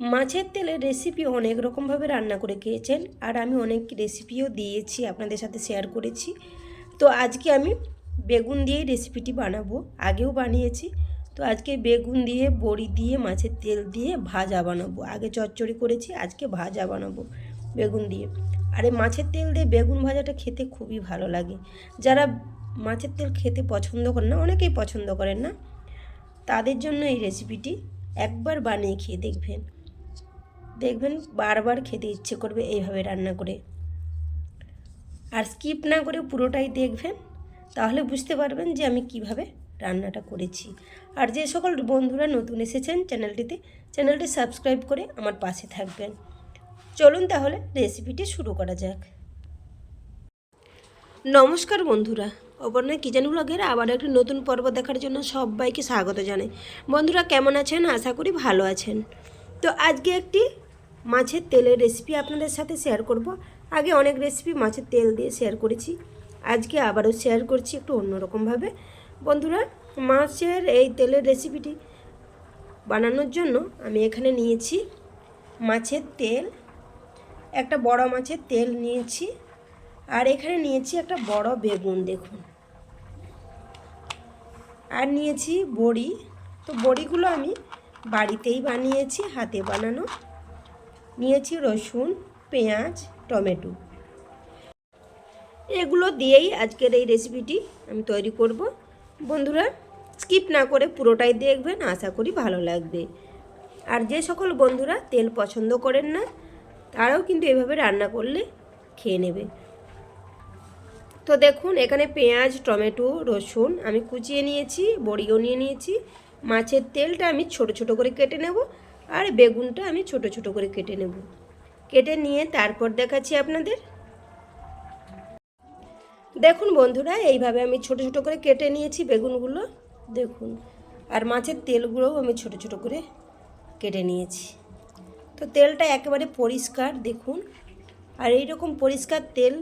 মাছের তেলের রেসিপি অনেক রকমভাবে রান্না করে খেয়েছেন আর আমি অনেক রেসিপিও দিয়েছি আপনাদের সাথে শেয়ার করেছি। তো আজকে আমি বেগুন দিয়েই রেসিপিটি বানাবো। আগেও বানিয়েছি। তো আজকে বেগুন দিয়ে, বড়ি দিয়ে, মাছের তেল দিয়ে ভাজা বানাবো। আগে চচ্চড়ি করেছি, আজকে ভাজা বানাবো বেগুন দিয়ে। আর এই মাছের তেল দিয়ে বেগুন ভাজাটা খেতে খুবই ভালো লাগে। যারা মাছের তেল খেতে পছন্দ করেন না, অনেকেই পছন্দ করেন না, তাদের জন্য এই রেসিপিটি একবার বানিয়ে খেয়ে দেখবেন। দেখবেন বারবার খেতে ইচ্ছে করবে এইভাবে রান্না করে। আর স্কিপ না করে পুরোটাই দেখবেন, তাহলে বুঝতে পারবেন যে আমি কীভাবে রান্নাটা করেছি। আর যে সকল বন্ধুরা নতুন এসেছেন চ্যানেলটিতে, চ্যানেলটি সাবস্ক্রাইব করে আমার পাশে থাকবেন। চলুন তাহলে রেসিপিটি শুরু করা যাক। নমস্কার বন্ধুরা, অপর্ণা কিচেন ব্লগের আবার একটি নতুন পর্ব দেখার জন্য সবাইকে স্বাগত জানাই। বন্ধুরা কেমন আছেন? আশা করি ভালো আছেন। তো আজকে একটি মাছের তেলের রেসিপি আপনাদের সাথে শেয়ার করব। আগে অনেক রেসিপি মাছের তেল দিয়ে শেয়ার করেছি। আজকে আবারও শেয়ার করছি একটু অন্যরকমভাবে। বন্ধুরা, মাছের এই তেলের রেসিপিটি বানানোর জন্য আমি এখানে নিয়েছি মাছের তেল, একটা বড় মাছের তেল নিয়েছি, আর এখানে নিয়েছি একটা বড় বেগুন দেখুন। আর নিয়েছি বড়ি। তো বড়িগুলো আমি বাড়িতেই বানিয়েছি, হাতে বানানো। নিয়েছি রসুন, পেঁয়াজ, টমেটো। এগুলো দিয়েই আজকের এই রেসিপিটি আমি তৈরি করব। বন্ধুরা, স্কিপ না করে পুরোটাই দেখবেন, আশা করি ভালো লাগবে। আর যে সকল বন্ধুরা তেল পছন্দ করেন না, তারাও কিন্তু এভাবে রান্না করলে খেয়ে নেবে। তো দেখুন, এখানে পেঁয়াজ, টমেটো, রসুন আমি কুচিয়ে নিয়েছি, বড়িও নিয়ে নিয়েছি। মাছের তেলটা আমি ছোট ছোট করে কেটে নেব। আর বেগুনটা আমি ছোট ছোট করে কেটে নেব। কেটে নিয়ে তারপর দেখাচ্ছি আপনাদের। দেখুন বন্ধুরা, এইভাবে আমি ছোট ছোট করে কেটে নিয়েছি বেগুনগুলো। দেখুন, আর মাছের তেলগুলোও আমি ছোট ছোট করে কেটে নিয়েছি। তো তেলটা একেবারে পরিষ্কার, দেখুন। আর এই রকম পরিষ্কার তেল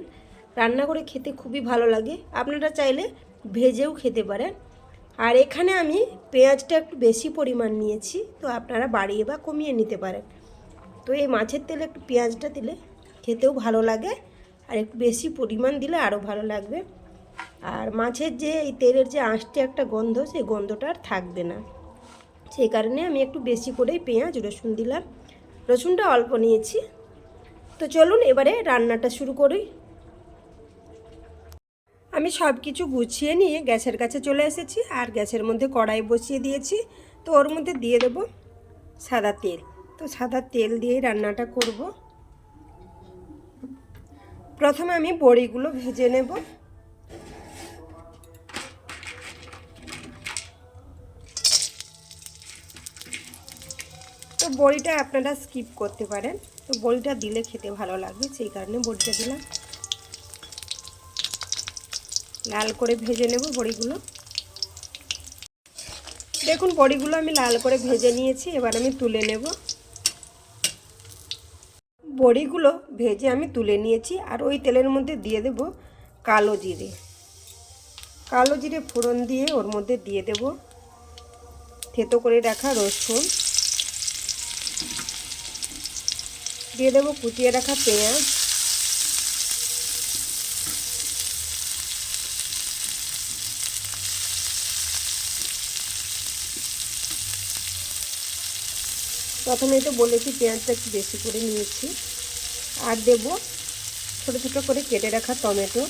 রান্না করে খেতে খুবই ভালো লাগে। আপনারা চাইলে ভেজেও খেতে পারেন। আর এখানে আমি পেঁয়াজটা একটু বেশি পরিমাণ নিয়েছি, তো আপনারা বাড়িয়ে বা কমিয়ে নিতে পারেন। তো এই মাছের তেলে একটু পেঁয়াজটা দিলে খেতেও ভালো লাগে, আর একটু বেশি পরিমাণ দিলে আরও ভালো লাগবে। আর মাছের যে এই তেলের যে আঁশটি একটা গন্ধ, সেই গন্ধটা আর থাকবে না। সেই কারণে আমি একটু বেশি করেই পেঁয়াজ, রসুন দিলাম। রসুনটা অল্প নিয়েছি। তো চলুন এবারে রান্নাটা শুরু করি। আমি সব কিছু গুছিয়ে নিয়ে গ্যাসের কাছে চলে এসেছি আর গ্যাসের মধ্যে কড়াই বসিয়ে দিয়েছি। তো ওর মধ্যে দিয়ে দেব সাদা তেল। তো সাদা তেল দিয়েই রান্নাটা করব। প্রথমে আমি বড়িগুলো ভেজে নেব। তো বড়িটা আপনারা স্কিপ করতে পারেন। তো বড়িটা দিলে খেতে ভালো লাগবে, সেই কারণে বড়িটা দিলাম। লাল করে ভেজে নেব বড়িগুলো। দেখুন, বড়িগুলো আমি লাল করে ভেজে নিয়েছি, এবার আমি তুলে নেব। বড়িগুলো ভেজে আমি তুলে নিয়েছি, আর ওই তেলের মধ্যে দিয়ে দেব কালো জিরে। কালো জিরে ফোড়ন দিয়ে ওর মধ্যে দিয়ে দেব থেতো করে রাখা রসুন। দিয়ে দেবো কুচিয়ে রাখা পেঁয়াজ। প্রথমেই তো বলেছি পেঁয়াজটা একটু বেশি করে নিয়েছি। আর দেব ছোটো ছোটো করে কেটে রাখা টমেটো।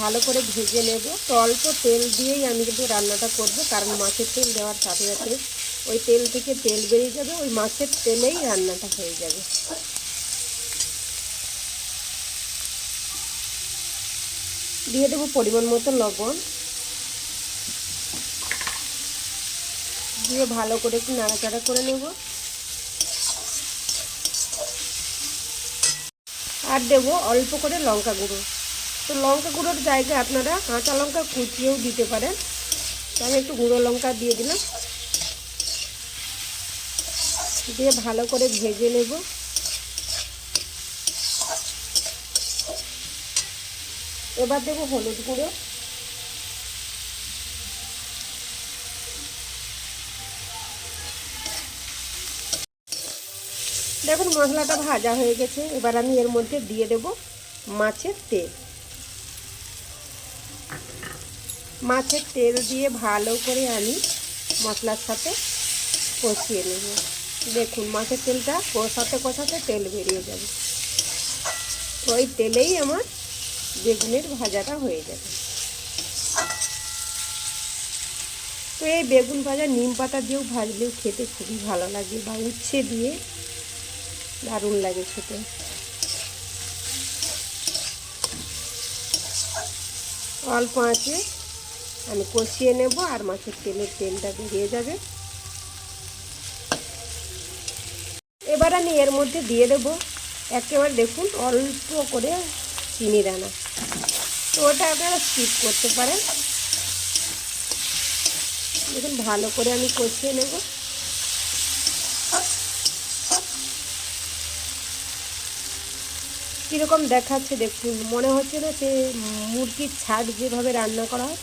ভালো করে ভেজে নেব। তো অল্প তেল দিয়েই আমি কিন্তু রান্নাটা করব, কারণ মাছের তেল দেওয়ার সাথে সাথে ওই তেল থেকে তেল বেরিয়ে যাবে, ওই মাছের তেলেই রান্নাটা হয়ে যাবে। দিয়ে দেবো পরিমাণ মতো লবণ। দিয়ে ভালো করে একটু নাড়াচাড়া করে নেব। আর দেবো অল্প করে লঙ্কা গুঁড়ো। তো লঙ্কা গুঁড়োর জায়গায় আপনারা কাঁচা লঙ্কা কুচিয়েও দিতে পারেন। আমি একটু গুঁড়ো লঙ্কা দিয়ে দিলাম। দিয়ে ভালো করে ভেজে নেব। এবার দেবো হলুদ গুঁড়ো। দেখুন, মশলাটা ভাজা হয়ে গেছে। এবার আমি এর মধ্যে দিয়ে দেব মাছের তেল। মাছের তেল দিয়ে ভালো করে আমি মশলার সাথে কষিয়ে নেব। দেখুন, মাছের তেলটা কষাতে কষাতে তেল বেরিয়ে যাবে। তো ওই তেলেই আমার বেগুনের ভাজাটা হয়ে যাবে। তো এই বেগুন ভাজা নিম পাতা দিয়েও ভাজলেও খেতে খুবই ভালো লাগে বা উচ্ছে দিয়ে দারুণ লাগে খেতে। অল্প আঁচে আমি কষিয়ে নেব আর মাছের তেলের তেলটা বেরিয়ে যাবে। এবার আমি এর মধ্যে দিয়ে দেব একেবারে দেখুন অল্প করে চিনি দানা। তো ওটা আপনারা স্কিপ করতে পারেন। দেখুন ভালো করে আমি কষিয়ে নেব। কীরকম দেখাচ্ছে দেখুন মনে হচ্ছে না সে মুরগির ছাদ যেভাবে রান্না করা হয়,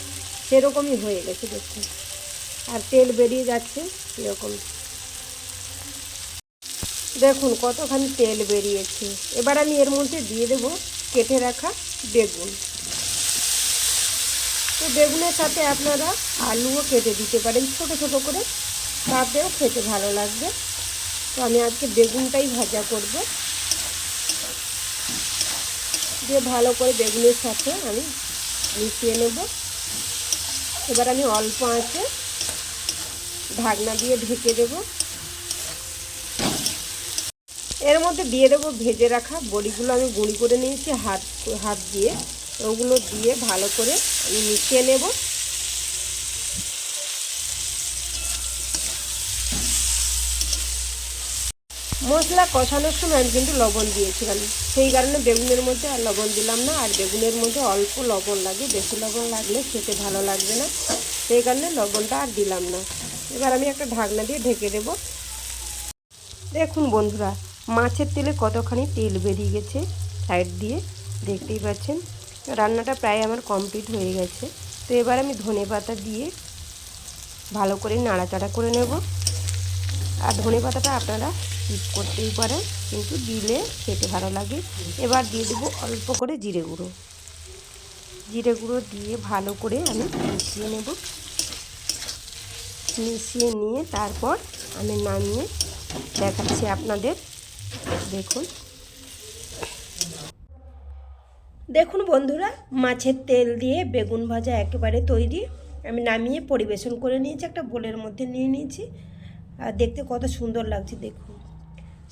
সেরকমই হয়ে গেছে দেখুন আর তেল বেরিয়ে যাচ্ছে এরকম। দেখুন কতখানি তেল বেরিয়েছে। এবার আমি এর মধ্যে দিয়ে দেব কেটে রাখা বেগুন। তো বেগুনের সাথে আপনারা আলুও কেটে দিতে পারেন ছোট ছোট করে, তাতেও খেতে ভালো লাগবে। তো আমি আজকে বেগুনটাই ভাজা করব। দিয়ে ভালো করে বেগুনের সাথে আমি মিশিয়ে নেব। এবার আমি অল্প আঁচে ঢাকনা দিয়ে ঢেকে দেব। এর মধ্যে দিয়ে দেবো ভেজে রাখা বড়িগুলো। আমি গুঁড়ি করে নিয়েছি হাত হাত দিয়ে। ওগুলো দিয়ে ভালো করে আমি মিশিয়ে নেব। মশলা কষানোর সময় আমি কিন্তু লবণ দিয়েছিলাম সেই কারণে বেগুনের মধ্যে আর লবণ দিলাম না, আর বেগুনের মধ্যে অল্প লবণ লাগে, বেশি লবণ লাগলে খেতে ভালো লাগবে না, সেই কারণে লবণটা আর দিলাম না। এবার আমি একটা ঢাকনা দিয়ে ঢেকে দেব। দেখুন বন্ধুরা, মাছের তেলে কতখানি তেল বেরিয়ে গেছে সাইড দিয়ে, দেখতেই পাচ্ছেন, রান্নাটা প্রায় আমার কমপ্লিট হয়ে গেছে। তো এবার আমি ধনে পাতা দিয়ে ভালো করে নাড়াচাড়া করে নেব। আর ধনে পাতাটা আপনারা স্কিপ করতেই পারেন, কিন্তু দিলে খেতে ভালো লাগে। এবার দিয়ে দেবো অল্প করে জিরে গুঁড়ো। জিরে গুঁড়ো দিয়ে ভালো করে আমি মিশিয়ে নেব। মিশিয়ে নিয়ে তারপর আমি নামিয়ে দেখাচ্ছি আপনাদের। দেখুন। দেখুন বন্ধুরা, মাছের তেল দিয়ে বেগুন ভাজা একেবারে তৈরি। আমি নামিয়ে পরিবেশন করে নিয়েছি, একটা বোলের মধ্যে নিয়ে নিয়েছি। আর দেখতে কত সুন্দর লাগছে দেখুন।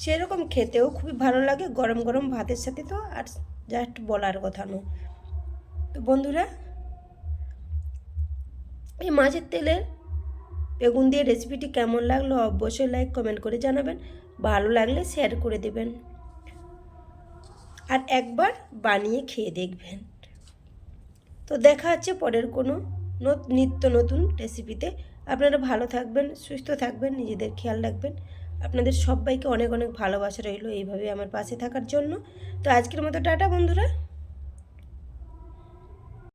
সেরকম খেতেও খুবই ভালো লাগে, গরম গরম ভাতের সাথে তো, আর জাস্ট বলার কথা নয়। তো বন্ধুরা, এই মাছের তেলের বেগুন দিয়ে রেসিপিটি কেমন লাগল অবশ্যই লাইক কমেন্ট করে জানাবেন। ভালো লাগলে শেয়ার করে দেবেন। আর একবার বানিয়ে খেয়ে দেখবেন। তো দেখা হচ্ছে পরের কোনো নিত্য নতুন রেসিপিতে আপনারা ভালো থাকবেন, সুস্থ থাকবেন, নিজেদের খেয়াল রাখবেন। আপনাদের সবাইকে অনেক অনেক ভালোবাসা রইল এইভাবে আমার পাশে থাকার জন্য। তো আজকের মতো টাটা বন্ধুরা।